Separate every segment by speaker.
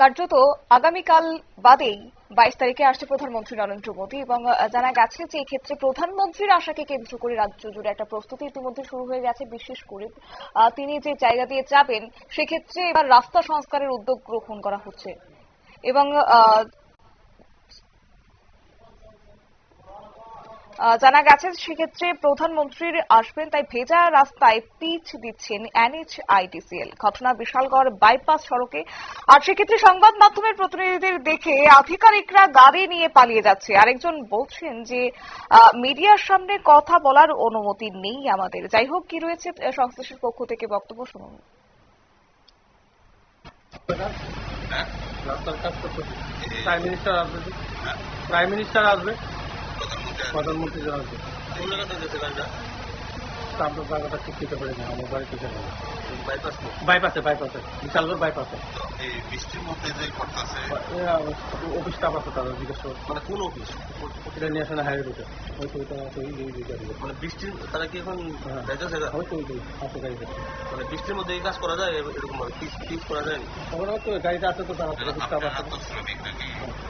Speaker 1: কার্যত আগামীকাল বাদেই বাইশ তারিখে আসছে প্রধানমন্ত্রী নরেন্দ্র মোদী এবং জানা গেছে যে ক্ষেত্রে প্রধানমন্ত্রীর আশাকে কেন্দ্র করে রাজ্য জুড়ে একটা প্রস্তুতি ইতিমধ্যে শুরু হয়ে গেছে, বিশেষ করে তিনি যে জায়গা দিয়ে যাবেন, সেক্ষেত্রে এবার রাস্তা সংস্কারের উদ্যোগ গ্রহণ করা হচ্ছে। এবং জানা গেছে সেক্ষেত্রে প্রধানমন্ত্রীর আসবেন তাই ভেজা রাস্তায় পিচ দিচ্ছেন এনএইচআইডিসিএল। ঘটনা বিশালগড় বাইপাস সড়কে। আর সেক্ষেত্রে সংবাদ মাধ্যমের প্রতিনিধিদের দেখে আধিকারিকরা গাড়ি নিয়ে পালিয়ে যাচ্ছে। আরেকজন বলছেন যে আহ, মিডিয়ার সামনে কথা বলার অনুমতি নেই আমাদের। যাই হোক কি রয়েছে সংশ্লিষ্টের পক্ষ থেকে বক্তব্য শুনুন।
Speaker 2: রাস্তার কাজ করতে প্রাইম মিনিস্টার আসবে। প্রাইম মিনিস্টার আসবে। প্রধানমন্ত্রী জন আসবে
Speaker 3: কোন
Speaker 2: জায়গাটা আমার
Speaker 3: বাইপাস
Speaker 2: বাইপাসে বিশালগড় বাইপাসে
Speaker 3: এই বৃষ্টির মধ্যে যে করতেছে
Speaker 2: অফিস স্টাফ আছে তাদের জিজ্ঞেস
Speaker 3: মানে কোন অফিস
Speaker 2: এটা নিয়ে হাইওয়ে রুটে ওই তো ওই ওই
Speaker 3: মানে বৃষ্টির তারা কি এখন
Speaker 2: হ্যাঁ।
Speaker 3: যাইতেছে গা?
Speaker 2: ওই তো ওই তো হাতে গাড়ি আছে
Speaker 3: মানে বৃষ্টির মধ্যে এই কাজ করা যায় এরকম করা যায়?
Speaker 2: ওখানে তো আছে তো তারা অফিস স্টাফ আছে।
Speaker 4: তো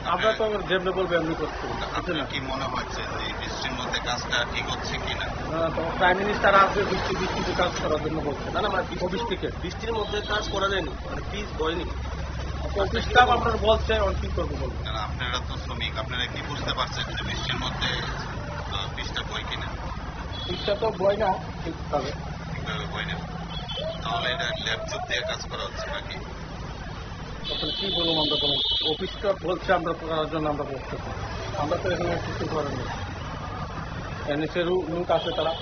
Speaker 2: আমরা তো যেমনি বলব এমনি করছি।
Speaker 4: আপনার কি মনে হচ্ছে যে বৃষ্টির মধ্যে কাজটা ঠিক হচ্ছে কিনা?
Speaker 2: প্রাইম মিনিস্টার আসবে বৃষ্টি বৃষ্টিতে কাজ করার জন্য বলছে।
Speaker 3: না না মানে
Speaker 2: অফিস থেকে।
Speaker 3: বৃষ্টির মধ্যে কাজ করা যায়নি মানে পিস হয়নি
Speaker 2: অফিস স্টাফ আপনার বলছে আর কি করব
Speaker 4: কারণ আপনারা তো শ্রমিক আপনারা কি বুঝতে পারছেন যে বৃষ্টির মধ্যে বৃষ্টিটা বই কিনা?
Speaker 2: ইচ্ছা তো বই না ঠিক হবে
Speaker 4: ঠিকভাবে বই না। তাহলে এটা ল্যাব চুপ দিয়ে কাজ করা হচ্ছে নাকি?
Speaker 2: তখন কি বলব আমরা কোনো অফিসটা বলছে আমরা করার জন্য আমরা বলতেছি আমরা তো এখানে কিছু করেনি এনএসএর লোক আছে তারা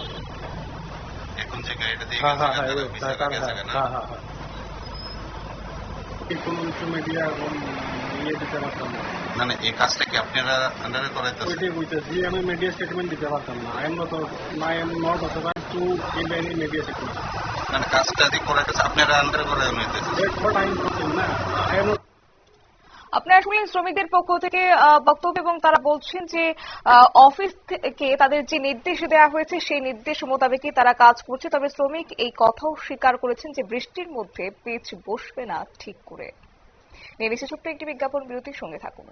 Speaker 4: এখন যে গাড়িটা দিয়ে
Speaker 2: হ্যাঁ
Speaker 4: গেছে
Speaker 2: হ্যাঁ হ্যাঁ
Speaker 4: তারা
Speaker 2: ওই,
Speaker 4: বিচার
Speaker 2: তারা-
Speaker 4: গেছে
Speaker 2: হ্যাঁ
Speaker 4: না
Speaker 2: না।
Speaker 4: মানে এই কাজটা কি আপনারা আন্ডারে করাইতেছেন?
Speaker 2: ওইটাই বুঝতেছি আমি মিডিয়া স্টেটমেন্ট দিতে পারতাম না। I am not I am not authorize to give any media statement
Speaker 4: মানে কাজটা যে করাইতেছে আপনারা আন্ডারে করাই
Speaker 2: আই এম না। আই এম
Speaker 1: আপনারা আসলে শ্রমিকদের পক্ষ থেকে বক্তব্য এবং তারা বলছেন যে অফিস থেকে তাদের যে নির্দেশ দেওয়া হয়েছে, সেই নির্দেশ মোতাবেকই তারা কাজ করছে। তবে শ্রমিক এই কথাও স্বীকার করেছেন যে, বৃষ্টির মধ্যে পিচ বসবে না ঠিক করে। নিয়ে ছোট্ট একটি বিজ্ঞাপন বিরতির সঙ্গে থাকুন।